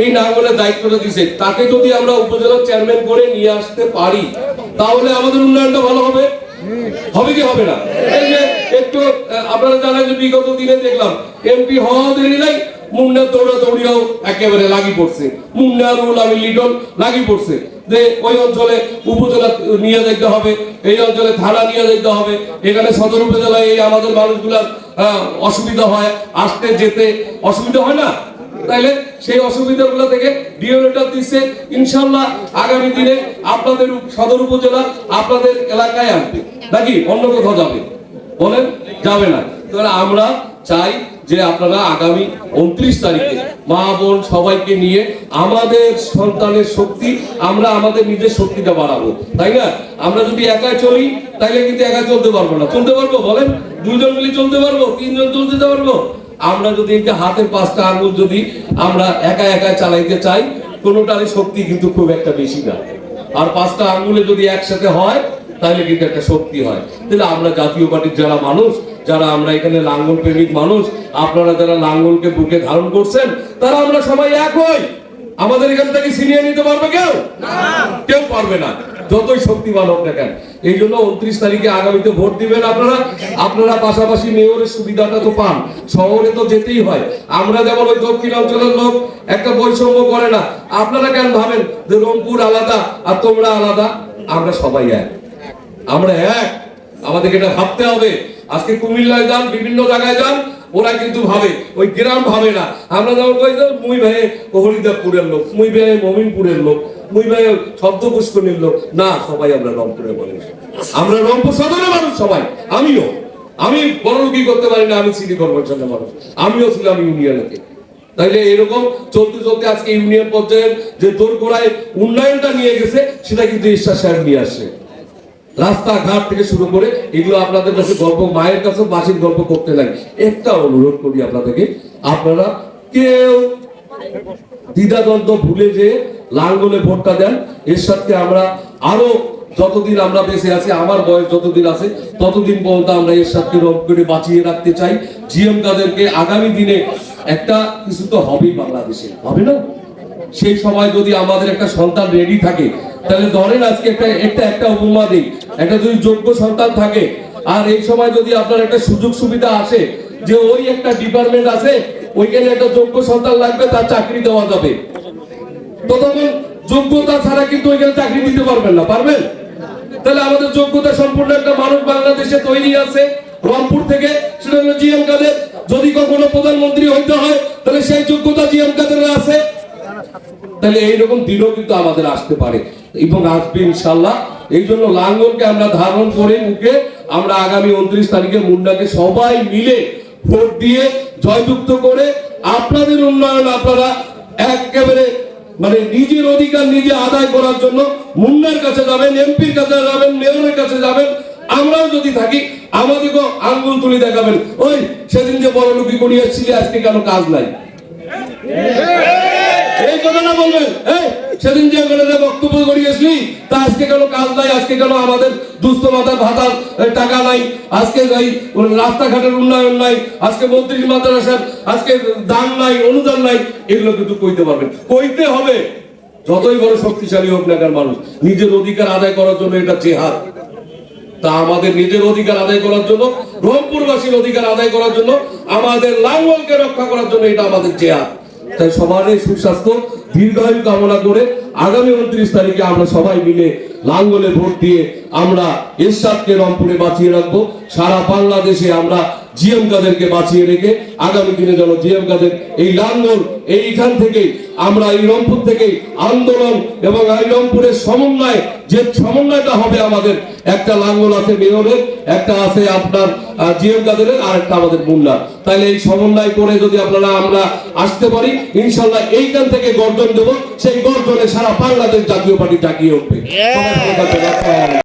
এই নাঙ্গলের দায়িত্বটা দিছে তাকে যদি আমরা উপজেলা চেয়ারম্যান করে নিয়ে আসতে পারি, তাহলে আমাদের উন্নয়নটা ভালো হবে? হবে কি হবে না? এই যে একটু আপনারা জানেন যে বিগত দিনে দেখলাম এমপি হওয়া দেরি নাই মুন্না দৌড়া দৌড়িয়াও একেবারে লাগি পড়ছে। মুন্না রুল আমি লিটন লাগি পড়ছে। যে ওই অঞ্চলে উপজেলা নিয়ে যেতে হবে, এই অঞ্চলে থানা নিয়ে যেতে হবে, এখানে সদর উপজেলায় এই আমাদের মানুষগুলার অসুবিধা হয়, আসতে যেতে অসুবিধা হয় না? তাইলে সেই অসুবিধাগুলো থেকে ডিওটা দিচ্ছে ইনশাল্লাহ আগামী দিনে আপনাদের সদর উপজেলা আপনাদের এলাকায় আসবে। নাকি অন্য কোথাও যাবে? বলেন, যাবে না। তাহলে আমরা চাই যে আপনারা আগামী উনত্রিশ তারিখে মা, বোন সবাইকে নিয়ে আমাদের সন্তানের শক্তি, আমরা আমাদের নিজের শক্তিটা বাড়াবো। তাই না? আমরা যদি একাই চলি তাহলে কিন্তু একা চলতে পারব না। চলতে পারব, বলেন? দুইজন মিলে চলতে পারব? তিনজন চলতে পারব? আমরা যদি এই যে হাতের পাঁচটা আঙুল যদি আমরা একা একা চালাইতে চাই কোনোটারই শক্তি কিন্তু খুব একটা বেশি না। আর পাঁচটা আঙ্গুলে যদি একসাথে হয় তাহলে কিন্তু একটা শক্তি হয়। তাহলে আমরা জাতীয় পার্টির যারা মানুষ যারা আমরা এখানে লাঙ্গল প্রেমিক মানুষ আপনারা যারা লাঙ্গলকে বুকে ধারণ করছেন তারা আমরা সবাই এক হই। আমাদের এখান থেকে ছিনিয়ে নিতে পারবে কেউ? কেউ পারবে না। যতই শক্তিমান হোক না কেন, এই জন্য উনত্রিশ তারিখে আগামীতে ভোট দিবেন আপনারা। আপনারা পাশাপাশি মেয়রের সুবিধাটা তো পান। শহরে তো যেতেই হয়। আমরা যেমন ওই দক্ষিণ অঞ্চলের লোক, একটা বৈষম্য করে না। আপনারা কেন ভাবেন যে রংপুর আলাদা আর তোমরা আলাদা? আমরা সবাই এক। আমরা এক। আমাদেরকে এটা ভাবতে হবে। আজকে কুমিল্লায় যান, বিভিন্ন জায়গায় যান ওরা কিন্তু ভাবে, ওই গ্রাম ভাবে না। আমরা যেমন কই যে মুই ভাই হরিদাপুরের লোক, মুই ভাই মমিনপুরের লোক, মুই ভাই শব্দ পুষ্করণীর লোক। না, সবাই আমরা রংপুরের মানুষ। আমরা রংপুর সদরের মানুষ সবাই। আমিও। আমি বড় কি করতে পারি না, আমি সিটি কর্পোরেশনের মানুষ। আমিও ছিলাম ইউনিয়নেতে। তাইলে এরকম চলতে চলতে আজকে ইউনিয়ন পর্যায়ে যে দোরগোড়ায় উন্নয়নটা নিয়ে গেছে, সেটা কিন্তু ঈশ্বর সাহেব নিয়ে আসছে। রাস্তাঘাট থেকে শুরু করে এগুলো আপনাদের কাছে গল্প, মায়ের কাছে বাসির গল্প করতে লাগে। একটা অনুরোধ করি আপনাদেরকে, আপনারা কেউ দ্বিধাদ্বন্দ্ব ভুলে যে লাঙ্গলে ভোটটা দেন। এর সাথে আমরা আরও যতদিন আমরা বেঁচে আছি, আমার বয়স যতদিন আছে, ততদিন পর্যন্ত আমরা এর সাথে রব করে বাঁচিয়ে রাখতে চাই। জিএম কাদেরকে আগামী দিনে একটা কিছু তো হবেই বাংলাদেশে, হবে না? সেই সময় যদি আমাদের একটা সন্তান রেডি থাকে, তাহলে ধরেন আজকে একটা একটা একটা উপমা দিই। একটা যদি যোগ্য সন্তান থাকে, আর এই সময় যদি আপনার একটা সুযোগ সুবিধা আসে, যে ওই একটা ডিপার্টমেন্ট আছে, ওইখানে একটা যোগ্য সন্তান লাগবে, তার চাকরি দেওয়া যাবে। তো যোগ্যতা ছাড়া কিন্তু ওইখানে চাকরি দিতে পারবেন না, পারবেন? তাহলে আমাদের যোগ্যতা সম্পূর্ণ একটা মানুষ বাংলাদেশে তৈরি আছে, রংপুর থেকে, সেটা হলো জিএম কাদের। যদি কখনো প্রধানমন্ত্রী হইতে হয়, তাহলে সেই যোগ্যতা জিএম কাদের আছে। তাহলে এইরকম দিনও কিন্তু আমাদের আসতে পারে, এবং আসবে ইনশাল্লাহ এই জন্য লাঙ্গলকে আমরা ধারণ করে মুখে আমরা আগামী উনত্রিশ তারিখে মুন্ডাকে সবাই মিলে ভোট দিয়ে জয়যুক্ত করে আপনাদের উন্নয়ন আপনারা একেবারে মানে নিজের অধিকার নিজে আদায় করার জন্য মুন্নার কাছে যাবেন, এমপির কাছে যাবেন, মেয়রের কাছে যাবেন, আমরাও যদি থাকি, আমাদেরকেও আঙ্গুল তুলি দেখাবেন। ওই, সেদিন যে বড় লুকি করিয়ে এসেছিলি, আজকে কেন কাজ নাই? এই বলবেন এই, সেদিন যে বক্তব্য তা আজকে কেন কাজ নাই, আজকে কেন আমাদের দুস্থ ভাতার টাকা নাই, আজকে রাস্তাঘাটের উন্নয়ন নাই, আজকে মন্ত্রী মাদ্রাসার, আজকে দান নাই, অনুদান নাই, এগুলো কিন্তু কইতে পারবেন কইতে হবে, যতই বড় শক্তিশালী হোক না মানুষ, নিজের অধিকার আদায় করার জন্য এটা জেহাদ। তা আমাদের নিজের অধিকার আদায় করার জন্য, রংপুরবাসীর অধিকার আদায় করার জন্য, আমাদের লাঙ্গলকে রক্ষা করার জন্য এটা আমাদের জেহাদ। তাই সবারই সুস্বাস্থ্য, দীর্ঘায়ু কামনা করে আগামী উনত্রিশ তারিখে আমরা সবাই মিলে লাঙ্গলে ভোট দিয়ে আমরা এরশাদকে রংপুরে বাঁচিয়ে রাখব। সারা বাংলাদেশে আমরা জিএম কাদেরকে বাঁচিয়ে রেখে আগামী দিনে যেন জিএম কাদের এই লাঙ্গল এইখান থেকে আমরা এই রংপুর থেকে আন্দোলন এবং এই রংপুরের সমন্বয় যে সমন্বয়টা হবে আমাদের একটা লাঙ্গল আছে মেয়রের একটা আছে আপনার জিএম কাদেরের আর একটা আমাদের মুন্না তাহলে এই সমন্বয় করে যদি আপনারা আমরা আসতে পারি ইনশাল্লাহ এইখান থেকে গর্জন দেব সেই গর্জনে সারা বাংলাদেশ জাতীয় পার্টি জাগিয়ে উঠবে।